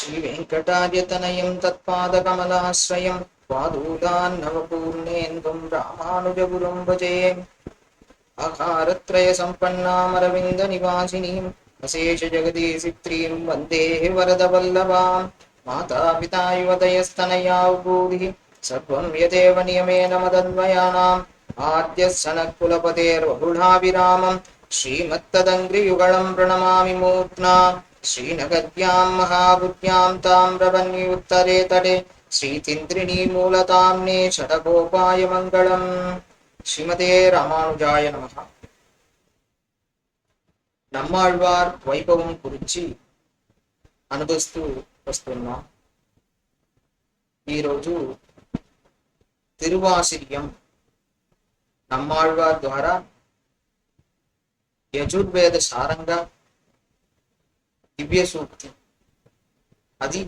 ஸ்ரீவேங்கடாஜதனயம் தத்பாதகமலாசிரயம் பாதூதான் நவபூர்ணேந்தும் ராமானுஜகுரும் பஜே அகாரத்ரய சம்பன்னாமரவிந்த நிவாசினீம் அசேஷ ஜெகதீசித்ரீம் வந்தே வரத வல்லவாம் மாதா பிதா யுவதயஸ்தனயா பூரி சர்வம் யதேவ நியமேன மதன்வயானாம் ஆத்ய சனக்குலபதேர்வகுடாபிராமம் ஸ்ரீமத்ததங்கிரியுகலம் பிரணமாமி மூர்த்னா श्रीनगर्यां महाबुद्ध्यां ताम्रवन्युत्तरे तटे श्रीतिन्त्रिणीमूलताम्ने षडगोपाय मङ्गलम् శ్రీమతే రామానుజాయ నమ నమ్మాళ్వార్ వైభవం గురించి అనుభవిస్తూ వస్తున్నాం ఈరోజు తిరువాసిర్యం నమ్మాళ్వార్ ద్వారా యజుర్వేద సారంగా దివ్య సూక్తి. అది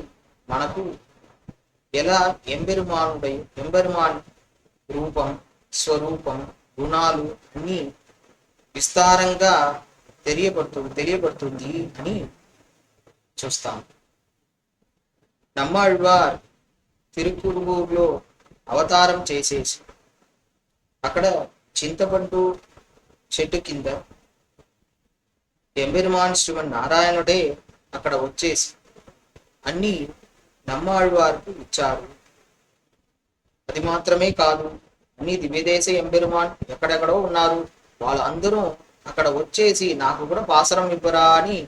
మనకు ఎలా ఎంబెరుమానుడై ఎంబెరుమాన్ రూపం స్వరూపం గుణాలు అన్ని విస్తారంగా తెలియబడుతుంది తెలియబడుతుంది అని చూస్తాం. నమ్మాళ్వార్ తిరుకురుగూరులో అవతారం చేసేసి అక్కడ చింతపండు చెట్టు కింద ఎంబెరుమాన్ శ్రీమన్ నారాయణుడే అక్కడ వచ్చేసి అన్ని నమ్మాళ్వార్కు ఇచ్చారు. అది మాత్రమే కాదు అన్ని దివ్యదేశ ఎంబెరుమాన్ ఎక్కడెక్కడో ఉన్నారు. వాళ్ళందరూ అక్కడ వచ్చేసి నాకు కూడా పాసరం ఇవ్వరా అని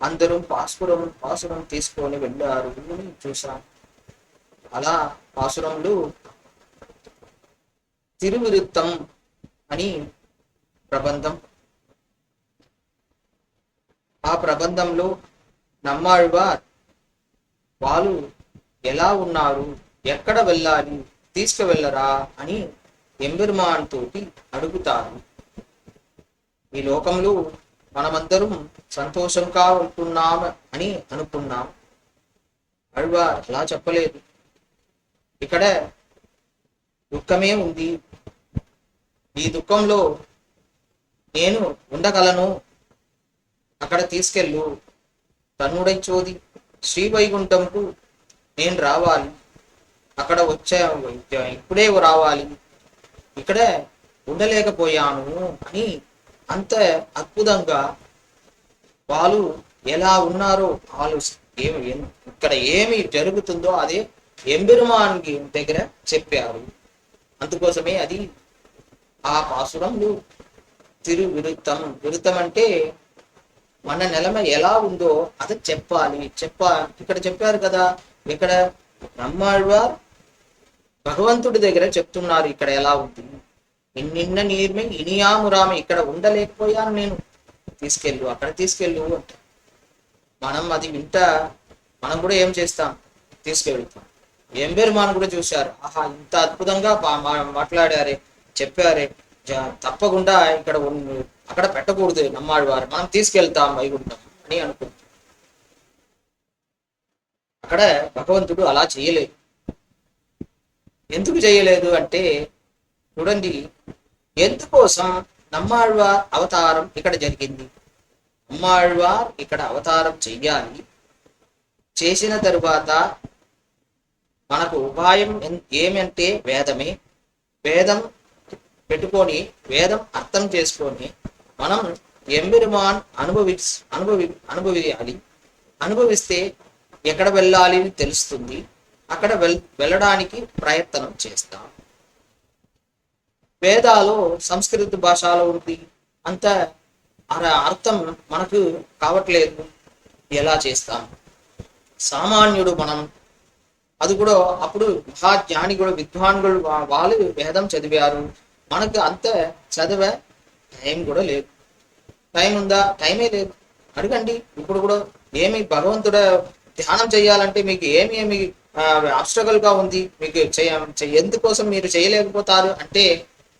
అందరూ పాసురం పాసురం తీసుకొని వెళ్ళారు అని చూసాం అలా పాసురములు తిరువిరుత్తం అని ప్రబంధం ఆ ప్రబంధంలో నమ్మాళ్వార్ వాళ్ళు ఎలా ఉన్నారు? ఎక్కడ వెళ్ళాలి? తీసుకువెళ్ళరా? అని ఎంబెరుమాన్ తోటి అడుగుతారు. ఈ లోకంలో మనమందరం సంతోషంగా ఉంటున్నాం అని అనుకున్నాం. అడువా అలా చెప్పలేదు. ఇక్కడ దుఃఖమే ఉంది. ఈ దుఃఖంలో నేను ఉండగలను అక్కడ తీసుకెళ్ళు. తన్నుడై చోది శ్రీవైకుంఠంకు నేను రావాలి. అక్కడ వచ్చే ఇప్పుడే రావాలి. ఇక్కడే ఉండలేకపోయాను అని అంత అద్భుతంగా వాళ్ళు ఎలా ఉన్నారో వాళ్ళు ఏమి ఇక్కడ ఏమి జరుగుతుందో అదే ఎంబెరుమాన్కి దగ్గర చెప్పారు. అందుకోసమే అది ఆ పాసురంలో తిరు విరుత్తం విరుత్తం అంటే మన నిలమ ఎలా ఉందో అది చెప్పాలి. చెప్పా ఇక్కడ చెప్పారు కదా ఇక్కడ నమ్మాళ్వార్ భగవంతుడి దగ్గర చెప్తున్నారు ఇక్కడ ఎలా ఉంది. నిన్న నీర్మే ఇనియామురామి ఇక్కడ ఉండలేకపోయాను నేను. తీసుకెళ్ళు అక్కడ తీసుకెళ్ళు అంట. మనం అది వింట మనం కూడా ఏం చేస్తాం? తీసుకెళ్తాం. ఏం పేరు మనం కూడా చూశారు. ఆహా ఇంత అద్భుతంగా మా- మాట్లాడారే చెప్పారే. తప్పకుండా ఇక్కడ ఉన్- అక్కడ పెట్టకూడదు నమ్మాడివారు మనం తీసుకెళ్తాం వైకుంఠం అని అనుకుంటాం. అక్కడ భగవంతుడు అలా చేయలేదు. ఎందుకు చేయలేదు అంటే చూడండి ఎందుకోసం నమ్మాళ్వార్ అవతారం ఇక్కడ జరిగింది? నమ్మాళ్వార్ ఇక్కడ అవతారం చెయ్యాలి. చేసిన తరువాత మనకు ఉపాయం ఏమంటే వేదమే. వేదం పెట్టుకొని వేదం అర్థం చేసుకొని మనం ఎంబెరుమాన్ అనుభవి అనుభవి అనుభవియాలి. అనుభవిస్తే ఎక్కడ వెళ్ళాలి అని తెలుస్తుంది. అక్కడ వెల్ వెళ్ళడానికి ప్రయత్నం చేస్తాం. వేదాలు సంస్కృత భాషలో ఉంది. అంత అర్థం మనకు కావట్లేదు. ఎలా చేస్తాం? సామాన్యుడు మనం అది కూడా అప్పుడు మహాజ్ఞాని కూడా విద్వాన్గులు వాళ్ళు వేదం చదివారు. మనకు అంత చదివే టైం కూడా లేదు. టైం ఉందా? టైమే లేదు. అడగండి. ఇప్పుడు కూడా ఏమి భగవంతుడ ధ్యానం చేయాలంటే మీకు ఏమి ఏమి అబ్స్ట్రగల్గా ఉంది? మీకు చేయ ఎందుకోసం మీరు చేయలేకపోతారు? అంటే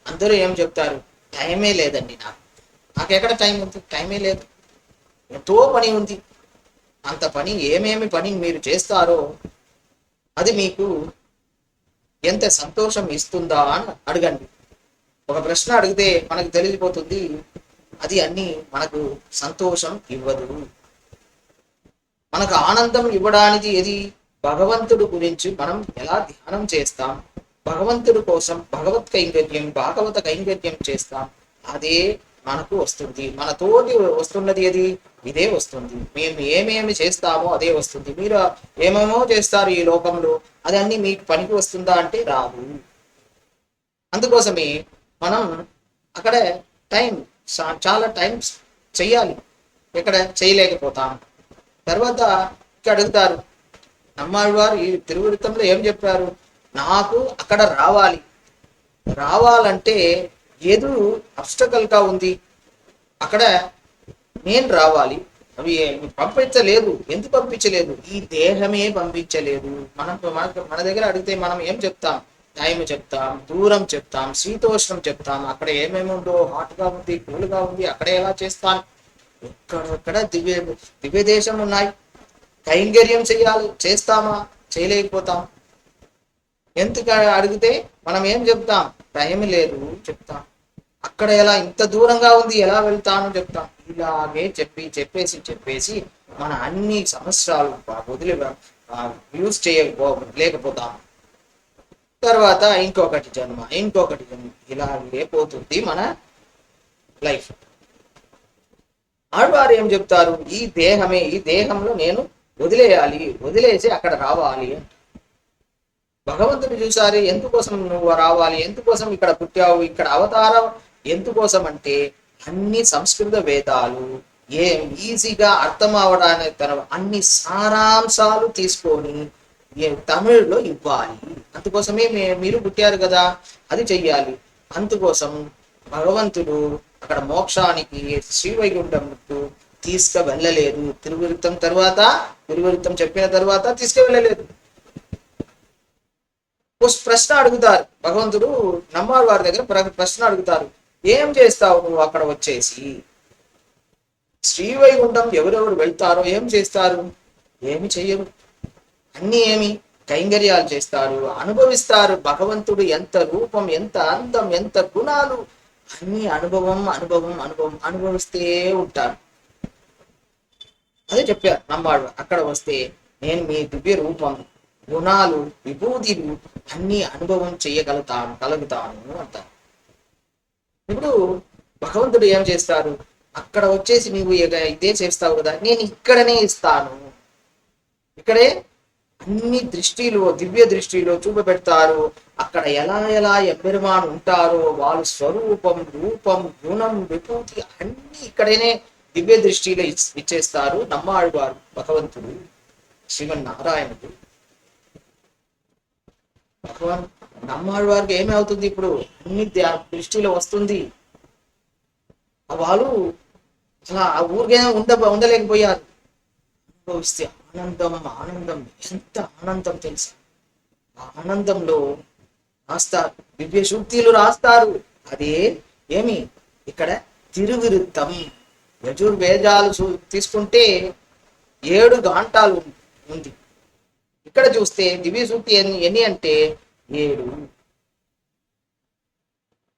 అందరూ ఏం చెప్తారు? టైమే లేదండి నాకు. నాకు ఎక్కడ టైం ఉంది? టైమే లేదు. ఎంతో పని ఉంది. అంత పని ఏమేమి పని మీరు చేస్తారో అది మీకు ఎంత సంతోషం ఇస్తుందా అని అడగండి. ఒక ప్రశ్న అడిగితే మనకు తెలిసిపోతుంది అది అన్ని మనకు సంతోషం ఇవ్వదు. మనకు ఆనందం ఇవ్వడానికి ఏది భగవంతుడు గురించి మనం ఎలా ధ్యానం చేస్తాం? భగవంతుడి కోసం భగవత్ కైంకర్యం భాగవత కైంకర్యం చేస్తాం. అదే మనకు వస్తుంది. మనతోటి వస్తున్నది ఏది? ఇదే వస్తుంది. మేము ఏమేమి చేస్తామో అదే వస్తుంది. మీరు ఏమేమో చేస్తారు ఈ లోకంలో? అది అన్ని మీకు పనికి వస్తుందా అంటే రాదు. అందుకోసమే మనం అక్కడ టైం చాలా టైమ్స్ చెయ్యాలి. ఇక్కడ చేయలేకపోతాం. తర్వాత ఇక్కడ అడుగుతారు నమ్మాళ్ళ ఈ తిరువృత్తంలో ఏం చెప్పారు? నాకు అక్కడ రావాలి. రావాలంటే ఏదో అబ్స్టకల్గా ఉంది. అక్కడ నేను రావాలి. అవి పంపించలేదు. ఎందుకు పంపించలేదు? ఈ దేహమే పంపించలేదు. మనం మన మన దగ్గర అడిగితే మనం ఏం చెప్తాం? టైం చెప్తాం దూరం చెప్తాం శీతోష్ణం చెప్తాం. అక్కడ ఏమేమి ఉందో హాట్ ఉంది కూల్గా ఉంది అక్కడ ఎలా చేస్తాం? ఎక్కడెక్కడ దివ్య దివ్య దేశం ఉన్నాయి? కైంకర్యం చేయాలి చేస్తామా? చేయలేకపోతాం. ఎందుకు అడిగితే మనం ఏం చెప్తాం? టైం లేదు చెప్తాం. అక్కడ ఎలా ఇంత దూరంగా ఉంది ఎలా వెళ్తాను చెప్తాం. ఇలాగే చెప్పి చెప్పేసి చెప్పేసి మన అన్ని సంవత్సరాలు వదిలి యూజ్ చేయకపో లేకపోతాము తర్వాత ఇంకొకటి జన్మ ఇంకొకటి జన్మ. ఇలాగే పోతుంది మన లైఫ్. ఆడవారు ఏం చెప్తారు? ఈ దేహమే ఈ దేహంలో నేను వదిలేయాలి వదిలేసి అక్కడ రావాలి భగవంతుని భగవంతుడు చూసారు ఎందుకోసం నువ్వు రావాలి? ఎందుకోసం ఇక్కడ పుట్టావు? ఇక్కడ అవతారం ఎందుకోసం అంటే అన్ని సంస్కృత వేదాలు ఏం ఈజీగా అర్థం అవడానికి తన- అన్ని సారాంశాలు తీసుకొని తమిళ్ళో ఇవ్వాలి. అందుకోసమే మే- మీరు పుట్టారు కదా అది చెయ్యాలి. అందుకోసం భగవంతుడు అక్కడ మోక్షానికి శ్రీవైకుంఠంకు తీసుకు వెళ్ళలేదు తిరువృత్తం తర్వాత తిరువృత్తం చెప్పిన తర్వాత తీసుకువెళ్ళలేదు. వెళ్ళలేదు ప్రశ్న అడుగుతారు. భగవంతుడు నమ్మారు వారి దగ్గర ప్రశ్న అడుగుతారు. ఏం చేస్తావు నువ్వు అక్కడ వచ్చేసి? శ్రీవైకుంఠం ఎవరెవరు వెళ్తారో ఏం చేస్తారు? ఏమి చెయ్యరు. అన్ని ఏమి కైంకర్యాలు చేస్తారు అనుభవిస్తారు భగవంతుడు ఎంత రూపం ఎంత అందం ఎంత గుణాలు. అన్ని అనుభవం అనుభవం అనుభవం అనుభవిస్తే ఉంటారు. అదే చెప్పారు నమ్మాడు అక్కడ వస్తే నేను మీ దివ్య రూపం గుణాలు విభూతిలు అన్ని అనుభవం చేయగలుగుతాను కలుగుతాను అంటారు. ఇప్పుడు భగవంతుడు ఏం చేస్తారు? అక్కడ వచ్చేసి నీవు ఇదే చేస్తావు కదా నేను ఇక్కడనే ఇస్తాను. ఇక్కడే అన్ని దృష్టిలో దివ్య దృష్టిలో చూపబెడతారు. అక్కడ ఎలా ఎలా ఎబ్బెరుమాను ఉంటారో వాళ్ళ స్వరూపం రూపం గుణం విభూతి అన్ని ఇక్కడనే దివ్య దృష్టిలో ఇచ్- ఇచ్చేస్తారు. నమ్మాడువారు భగవంతుడు శ్రీమన్నారాయణుడు. భగవాన్ నమ్మాడు వారికి ఏమవుతుంది ఇప్పుడు? అన్ని దృష్టిలో వస్తుంది. వాళ్ళు అలా ఆ ఊరికైనా ఉండ ఉండలేకపోయారు. అనుభవిస్తే ఆనందం ఆనందం ఎంత ఆనందం తెలుసు? ఆ ఆనందంలో రాస్తారు దివ్య సూక్తులు రాస్తారు. అదే ఏమి? ఇక్కడ తిరువిరుత్తం యజుర్వేదాలు చూ- తీసుకుంటే ఏడు గాంటాలు ఉంది. ఇక్కడ చూస్తే దివ్య సూక్తి ఎన్ని ఎన్ని అంటే ఏడు.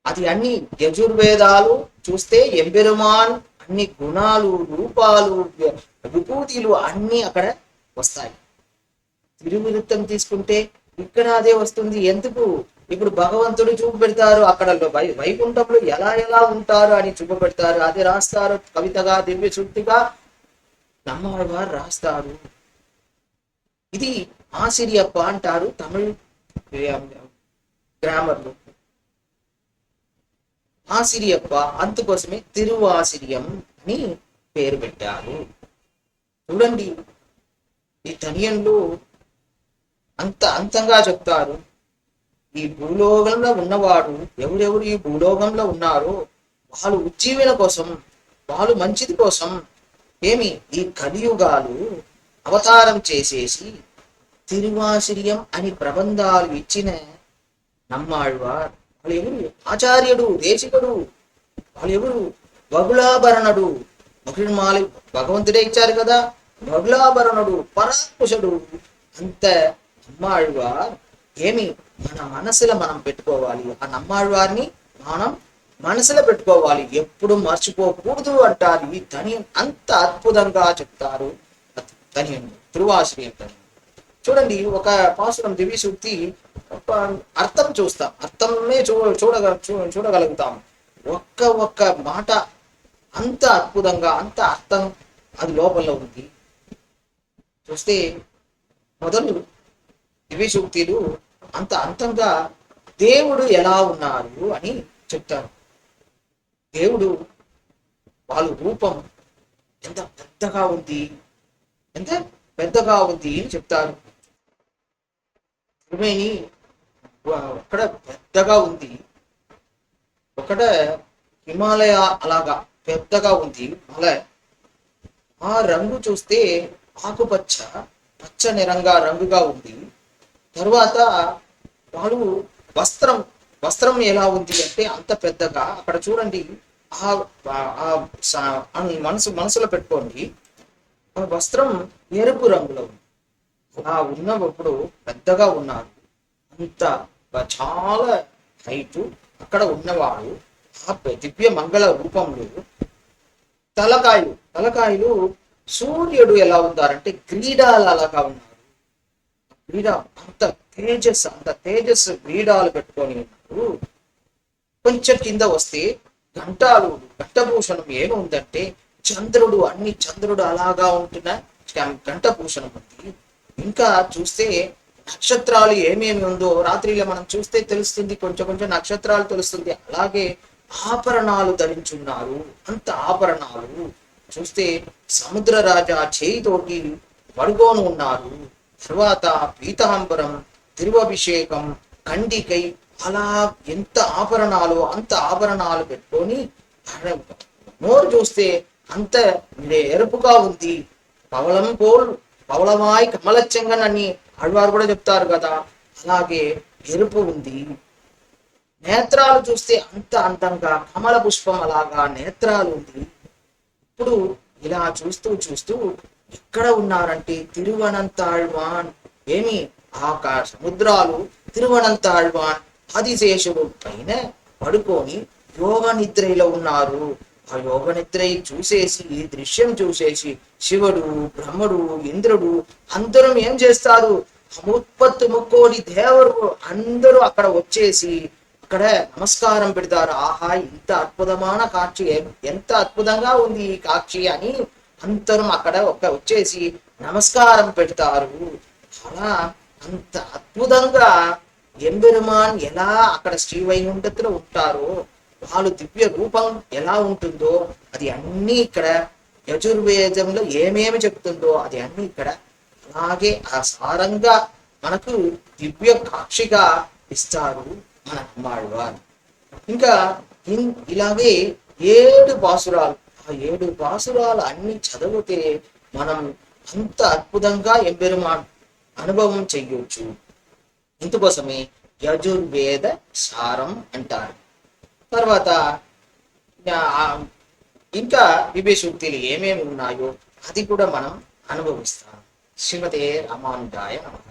అది అన్ని యజుర్వేదాలు చూస్తే ఎంబెరుమాన్ అన్ని గుణాలు రూపాలు విభూతిలు అన్ని అక్కడ వస్తాయి. తిరువిరుత్తం తీసుకుంటే ఇక్కడ అదే వస్తుంది. ఎందుకు? ఇప్పుడు భగవంతుడు చూపెడతారు అక్కడ వై వైకుంఠంలో ఎలా ఎలా ఉంటారు అని చూపబెడతారు అది రాస్తారు కవితగా దివ్య సూక్తిగా నమ్మవారు రాస్తారు. ఇది ఆసిరియప్ప అంటారు తమిళ గ్రామర్లో. ఆసిరియప్ప అందుకోసమే తిరువాసిరియం అని పేరు పెట్టారు. చూడండి. ఈ తనియన్లు అంత అంతంగా చెప్తారు. ఈ భూలోకంలో ఉన్నవాడు ఎవడెవడు ఈ భూలోకంలో ఉన్నారో వాళ్ళు ఉజ్జీవన కోసం వాళ్ళు మంచిది కోసం ఏమి ఈ కలియుగాలు అవతారం చేసేసి తిరువాసిరియం అని ప్రబంధాలు ఇచ్చిన నమ్మాళ్వార్. వాళ్ళు ఎవరు ఆచార్యుడు దేశికుడు వాళ్ళు ఎవరు బగుళాభరణుడు బగుళమాలి భగవంతుడే ఇచ్చారు కదా. బగుళాభరణుడు పరాకుశుడు అంత. నమ్మాళ్వార్ ఏమి? మన మనసులో మనం పెట్టుకోవాలి. ఆ నమ్మాళ్వారిని మనం మనసులో పెట్టుకోవాలి. ఎప్పుడు మర్చిపోకూడదు అంటారు. ఈ ధనియం అంత అద్భుతంగా చెప్తారు. ధనియం ధ్రువాశ్రయం ధనియం చూడండి ఒక పాసురం దివి సూక్తి ఒక అర్థం చూస్తాం. అర్థమే చూ చూడగ చూ- చూడగలుగుతాం. ఒక్క ఒక్క మాట అంత అద్భుతంగా అంత అర్థం అది లోపల ఉంది. చూస్తే మొదలు దివ్య అంత అంతంగా దేవుడు ఎలా ఉన్నారు అని చెప్తారు. దేవుడు వాళ్ళ రూపం ఎంత పెద్దగా ఉంది ఎంత పెద్దగా ఉంది అని చెప్తారు. త్రివేణి అక్కడ పెద్దగా ఉంది ఒకట హిమాలయ అలాగా పెద్దగా ఉంది మల ఆ రంగు చూస్తే ఆకుపచ్చ పచ్చ నిరంగా రంగుగా ఉంది. తరువాత వాళ్ళు వస్త్రం వస్త్రం ఎలా ఉంది అంటే అంత పెద్దగా అక్కడ చూడండి ఆ ఆ స- మనసు మనసులో పెట్టుకోండి. ఆ వస్త్రం ఎరుపు రంగులో ఉంది. అలా ఉన్నప్పుడు పెద్దగా ఉన్నారు. అంత చాలా హైట్ అక్కడ ఉన్నవాడు ఆ దివ్య మంగళ రూపంలో తలకాయలు తలకాయలు సూర్యుడు ఎలా ఉన్నారంటే క్రీడాలు అలాగా ఉన్నారు. క్రీడ అంత తేజస్ అంత తేజస్సు క్రీడాలు పెట్టుకొని ఉన్నారు. కొంచెం కింద వస్తే ఘంటాలు ఘంటభూషణం ఏముందంటే చంద్రుడు అన్ని చంద్రుడు అలాగా ఉంటున్న ఘంటభూషణం ఉంది. ఇంకా చూస్తే నక్షత్రాలు ఏమేమి ఉందో రాత్రిలో మనం చూస్తే తెలుస్తుంది కొంచెం కొంచెం నక్షత్రాలు తెలుస్తుంది. అలాగే ఆభరణాలు ధరించున్నారు. అంత ఆభరణాలు. చూస్తే సముద్ర రాజా చేయితోటి వడుగోను ఉన్నారు. తర్వాత పీతాంబరం తిరువభిషేకం కండికై అలా ఎంత ఆభరణాలు అంత ఆభరణాలు పెట్టుకొని నోరు చూస్తే అంత ఎరుపుగా ఉంది. పవలం పోల్ పవళమాయ్ కమలచ్చంగన్ అని అడివారు కూడా చెప్తారు కదా అలాగే ఎరుపు ఉంది. నేత్రాలు చూస్తే అంత అందంగా కమల పుష్పం అలాగా నేత్రాలు ఉంది. ఇప్పుడు ఇలా చూస్తూ చూస్తూ ఎక్కడ ఉన్నారంటే తిరువనంతాళ్వాన్. ఏమి? ఆకాశ సముద్రాలు తిరువనంతాళ్వాన్. ఆదిశేషువు పైన పడుకొని యోగ నిద్రలో ఉన్నారు. ఆ యోగ నిద్ర చూసేసి ఈ దృశ్యం చూసేసి శివుడు బ్రహ్మడు ఇంద్రుడు అందరూ ఏం చేస్తారు? ముప్పత్తు ముక్కోడి దేవరు అందరూ అక్కడ వచ్చేసి అక్కడ నమస్కారం పెడతారు. ఆహా ఇంత అద్భుతమైన కాక్షి ఎంత అద్భుతంగా ఉంది ఈ కాక్షి అని అందరం అక్కడ ఒక వచ్చేసి నమస్కారం పెడతారు. అలా అంత అద్భుతంగా ఎంబెరుమాన్ ఎలా అక్కడ శ్రీవైకుంఠంలో ఉంటారో వాళ్ళు దివ్య రూపం ఎలా ఉంటుందో అది అన్ని ఇక్కడ యజుర్వేదంలో ఏమేమి చెప్తుందో అది అన్ని ఇక్కడ అలాగే ఆ సారంగా మనకు దివ్య కాక్షిగా ఇస్తారు. మన అమ్మాళ్ళవారు ఇంకా ఇన్- ఇలాగే ఏడు పాసురాలు ఆ ఏడు పాసురాలు అన్ని చదివితే మనం అంత అద్భుతంగా ఎంబెరుమాన్ అనుభవం చెయ్యొచ్చు. ఇందుకోసమే యజుర్వేద సారం అంటారు. తర్వాత ఇంకా విభేషుక్తులు ఏమేమి ఉన్నాయో అది కూడా మనం అనుభవిస్తాం. శ్రీమతే రామానుజాయ నమ.